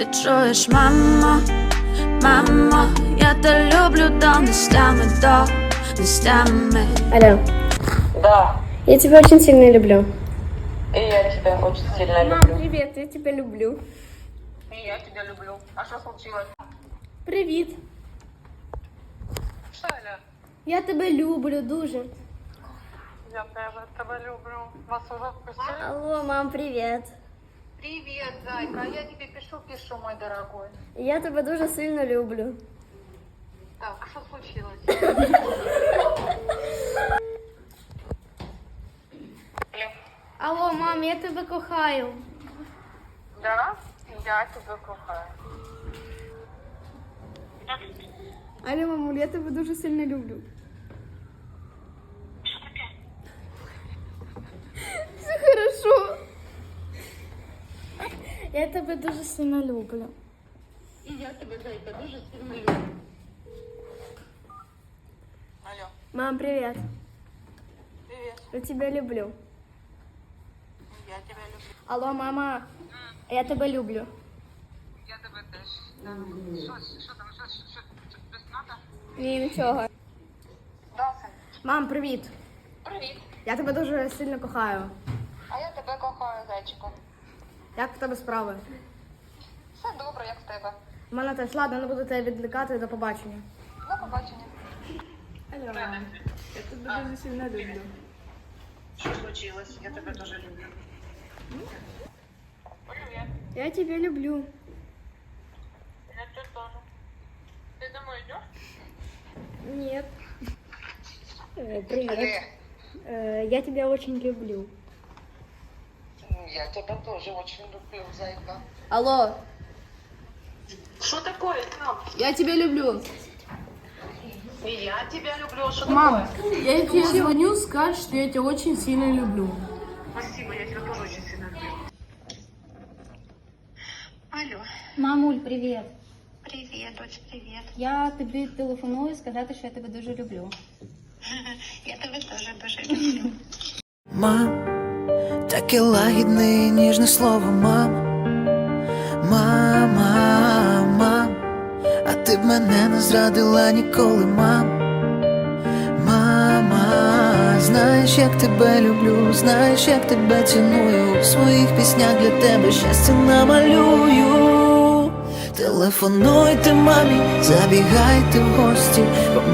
Ти чуєш, мамо, мамо, я те люблю до нестями, до нестями. Алло, Да, я тебя очень сильно люблю. и я тебя очень сильно Мам, люблю. привет, я тебя люблю. И я тебя люблю. А что случилось? Привіт. Что, Аля? Я тебе люблю дуже. Я тебя, тебя люблю. Вас уже отпустили? Алло, мам, привіт. Привет, зайка. Я тебе пишу, пишу, мой дорогой. Я тебе дуже сильно люблю. Так, что случилось? Алло. Мам, я тебе кохаю. Да? Я тебя кохаю. Алло, мамуль, я тебе дуже сильно люблю. Я тебе дуже сильно люблю. И я тебя, зайка, дуже сильно люблю. Алло. Мам, привет. Привет. Я тебя люблю. Я тебя люблю. Алло, мама, я тебе люблю. Я тебе теж. Що, що там, що, що, що, що тобі надо? Ні, нічого. Да, Сань. Мам, привіт. Привіт. Я тебе дуже сильно кохаю. А я тебе кохаю, зайчику. Як в тебе справи? Все добре, як в тебе. У мене теж ладно, не буду тебе відвлікати до побачення. До побачення. Алло, мам. Я тебе дуже сильно люблю. Що случилось? Я тебе дуже люблю. Привіт. Я тебе люблю. Я тебе теж. Ти домой йдеш? Нет. Э, Привет. Э, Я тебя очень люблю. Я тебе тоже очень люблю, зайка. Алло, Что такое там? я тебя люблю. И я тебя люблю. Что Мам, такое? я тебе звоню, скажешь, что я тебя очень сильно люблю. Спасибо, я тебя тоже очень сильно люблю. Алло. Мамуль, привіт. Привет, дочь, привет. Я тобі телефоную сказати, що я тебе дуже люблю. Я тебе тоже дуже люблю. Мам, таке лагідне і ніжне слово, мам. Мама, мам, а ти б мене не зрадила ніколи, мам. Мама, знаєш, як тебе люблю, знаєш, як тебе ціную. У своїх піснях для тебе щастя намалюю. Телефонуйте мамі, забігайте в гості,